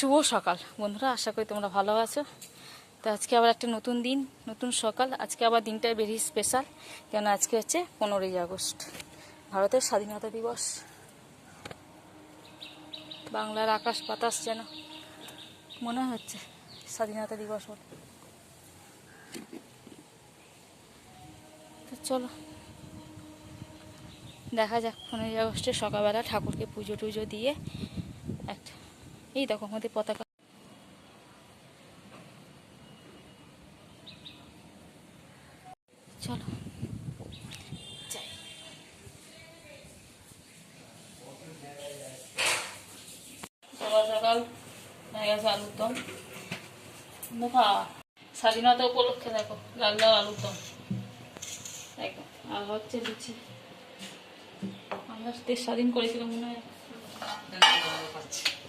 শুভ সকাল। বন্ধুরা, আশা করি তোমরা ভালো আছো। তো আজকে আবার একটা নতুন দিন, নতুন সকাল। আজকে আবার দিনটা ভেরি স্পেশাল কেন আজকে হচ্ছে পনেরোই আগস্ট। ভারতের স্বাধীনতা দিবস। বাংলার আকাশ বাতাস যেন মনে হচ্ছে স্বাধীনতা দিবস বলে। তো চলো, দেখা যাক পনেরোই আগস্টে সকালবেলা ঠাকুরকে পুজো টুজো দিয়ে এই দেখো আমাদের পতাকা। চলো। সকাল সকাল হয়ে গেছে আলুর দম দেখা স্বাধীনতা উপলক্ষে দেখো লাল লাল আলুর দম। দেখো আর হচ্ছে লুচি আমরা দেশ স্বাধীন করেছিলাম মনে হয়।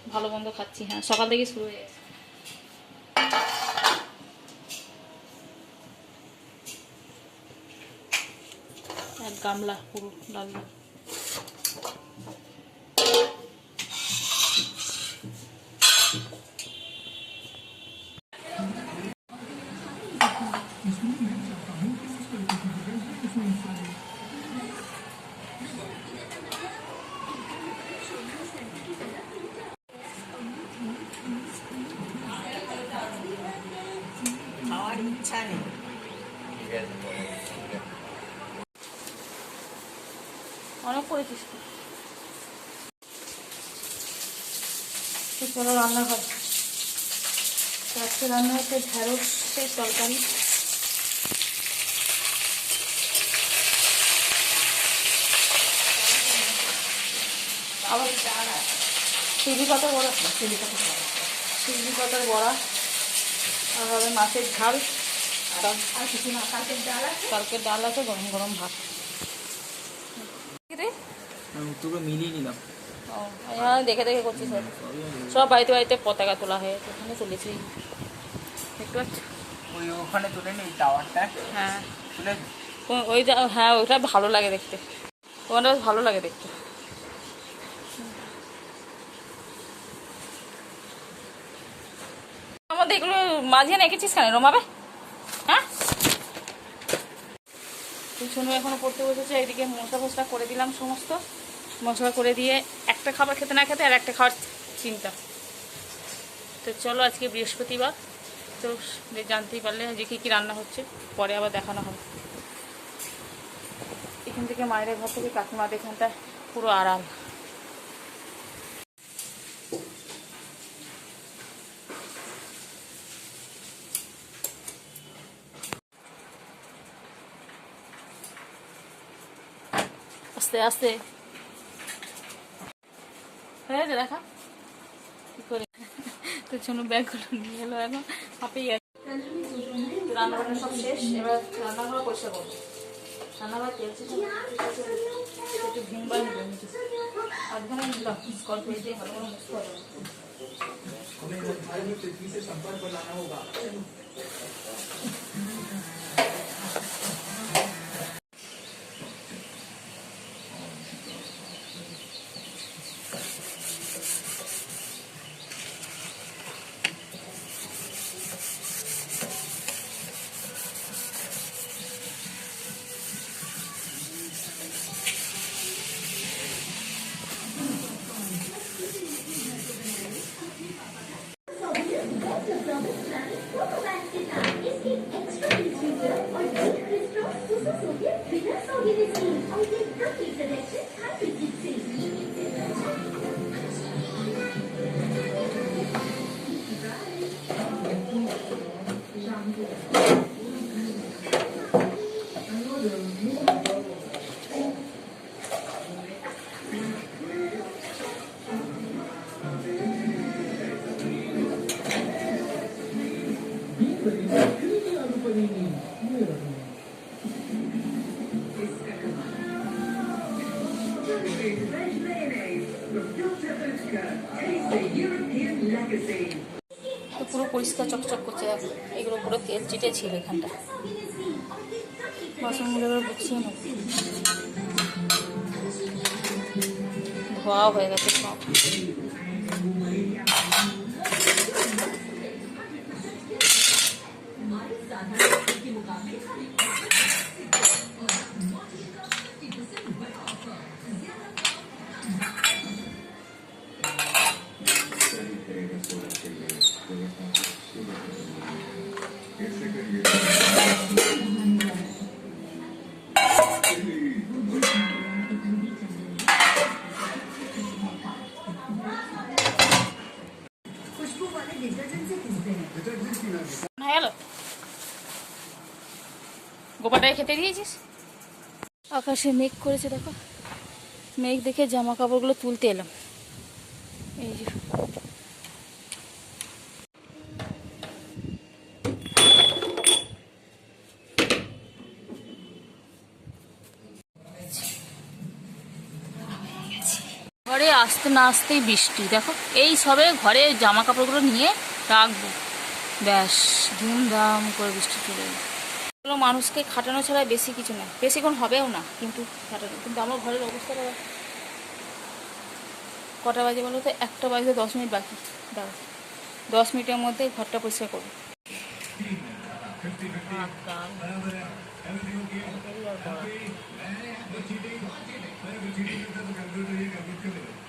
ভালো মন্দ খাচ্ছি হ্যাঁ সকাল থেকে শুরু হয়ে গেছে। এক গামলা পুরো লাল লাল খাওয়ার নেই অনেক করেছিস চলো রান্না হচ্ছে ঢ্যাঁড়সের তরকারি। আবার পাতার বড়া। চিলি পাতার বড়া। চিলি পাতার বড়া। আর হবে মাছের ঝাল। কালকের ডাল আছে গরম গরম ভাত। মিলিয়ে নিলাম। ও, হ্যাঁ দেখে দেখে করছি সব সব বাড়িতে বাড়িতে পতাকা তোলা হয়েছে ওখানে তুলেছি। দেখতে পাচ্ছ? ওই ওখানে তুলে নি টাওয়ারটা। হ্যাঁ। তুলে ওই যা- হ্যাঁ ওইটা ভালো লাগে দেখতে। ওখানটা বেশ ভালো লাগে দেখতে। আমাদের এগুলো মাঝে এঁকেছিস কেন রমাবে? পিছনে এখনও পড়তে বসেছে এইদিকে মশলা ফসলা করে দিলাম সমস্ত। মশলা করে দিয়ে একটা খাবার খেতে না খেতে আর একটা খাওয়ার চিন্তা। তো চলো আজকে বৃহস্পতিবার, তো জানতেই পারলে যে কী কী রান্না হচ্ছে, পরে আবার দেখানো হবে। এখান থেকে মায়ের ঘর থেকে কাকিমাদের এখানটা পুরো আড়াল। আস্তে আস্তে। হয়ে গেছে, দেখা। কি করে? নিয়ে এলো এখন। হাঁপিয়ে গেছে। রান্নাবান্না সব শেষ। এবার রান্নাঘর পরিষ্কার করব। রান্নাঘর তেল করে দিয়ে ভালো করে তো পুরো পরিষ্কার চকচক করছে এগুলো পুরো তেল ছিল এখানটা। বাসনগুলো এবার গুছিয়ে নেব ধোয়া হয়ে গেছে সব। গোপাটাকে খেতে দিয়েছিস? আকাশে মেঘ করেছে, দেখো। মেঘ দেখে জামা কাপড়গুলো তুলতে এলাম। এই যে। ঘরে আসতে না আসতেই বৃষ্টি, দেখো। এই সবে ঘরে জামা কাপড়গুলো নিয়ে রাখব। ব্যাস, ধুমধাম করে বৃষ্টি চলে এগুলো মানুষকে খাটানো ছাড়া বেশি কিছু না। বেশিক্ষণ হবেও না, কিন্তু খাটানো। কিন্তু আমার ঘরের অবস্থাটা দেখো। কটা বাজে বলো তো? একটা বাজে দশ মিনিট বাকি। দাঁড়া দশ মিনিটের মধ্যে ঘরটা পরিষ্কার করব এই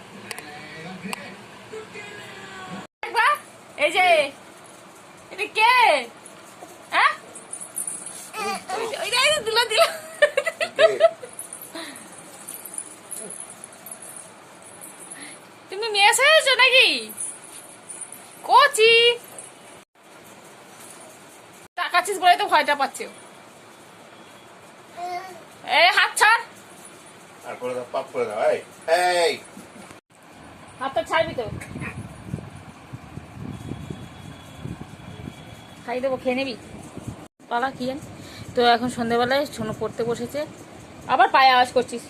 তুমি মেয়ে হয়েছো নাকি? কচি। টাকাচ্ছিস বলে তো ভয়টা পাচ্ছে। এই হাত ছাড়। আর করে দাও পাপ করে দাও এই এই। হাতটা ছাড়বি তো। খাই দেবো খেয়ে নিবি। পালা কি তো এখন সন্ধেবেলায় সোনো পড়তে বসেছে। আবার পায়ে আওয়াজ করছিস।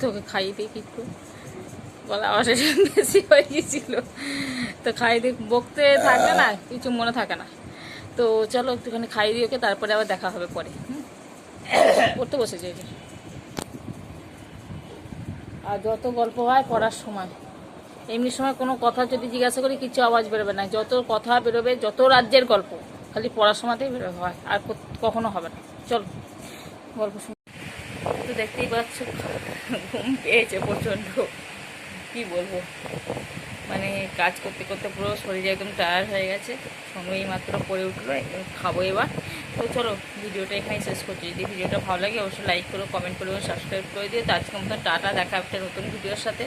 তোকে খাইয়ে দিই কিন্তু বলা আওয়াজটা বেশি হয়ে গিয়েছিল। তো খাইয়ে দিয়ে বকতে থাকে না, কিছু মনে থাকে না। তো চলো একটুখানি খাইয়ে দিই ওকে, তারপরে আবার দেখা হবে পরে? পড়তে বসেছে যে। আর যত গল্প হয় পড়ার সময়। এমনি সময় কোনো কথা যদি জিজ্ঞাসা করি, কিছু আওয়াজ বেরোবে না। যত কথা বেরোবে, যত রাজ্যের গল্প, খালি পড়ার সময়তেই বেরোবে, হয়। আর কখনো হবে না। চল, গল্প দেখতেই পাচ্ছ, ঘুম পেয়েছে প্রচণ্ড। কি বলব? মানে কাজ করতে করতে পুরো শরীরে একদম টায়ার্ড হয়ে গেছে। সময় মাত্র পড়ে উঠল খাব এবার। তো চলো, ভিডিওটা এখানেই শেষ করছি। যদি ভিডিওটা ভালো লাগে, অবশ্যই লাইক করো কমেন্ট করো সাবস্ক্রাইব করে দিও। তো আজকে মতো টাটা, দেখা একটা নতুন ভিডিওর সাথে।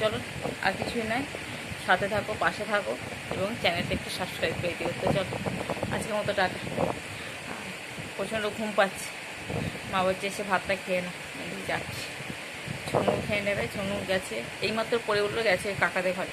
চলো, আর কিছুই নয়। সাথে থাকো, পাশে থাকো এবং চ্যানেলটা একটু সাবস্ক্রাইব করে দিও। তো চলো, আজকের মতো টাটা। প্রচণ্ড ঘুম পাচ্ছে। মা বলছে, এসে ভাতটা খেয়ে না যাচ্ছি। ছনু খেয়ে নেবে ছনু গেছে, এইমাত্র পড়ে উঠল, গেছে কাকাদের ঘরে।